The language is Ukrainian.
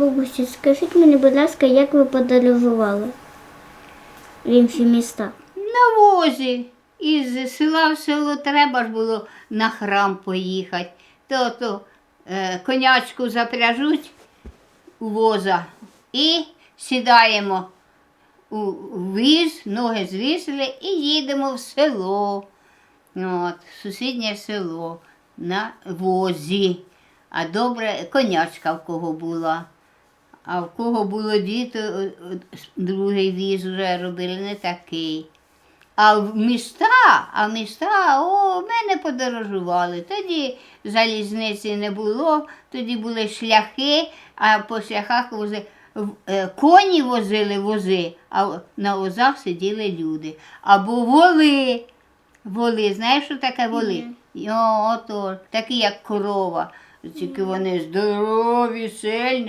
бабусю, скажіть мені, будь ласка, як ви подорожували в інші міста? На возі. Із села в село треба ж було на храм поїхати. То, то е, конячку запряжуть у воза і сідаємо у віз, ноги звісили і їдемо в село. От, в сусіднє село на возі. А добре, конячка в кого була. А в кого було діти, е, е, другий віз вже робили не такий. А в міста, а в міста, о, ми не подорожували. Тоді залізниці не було, тоді були шляхи, а по шляхах вози, е, коні возили вози, а на возах сиділи люди. Або воли. Воли, знаєш, що таке воли? О, ото, такі як корова. Тільки вони здорові, сильні.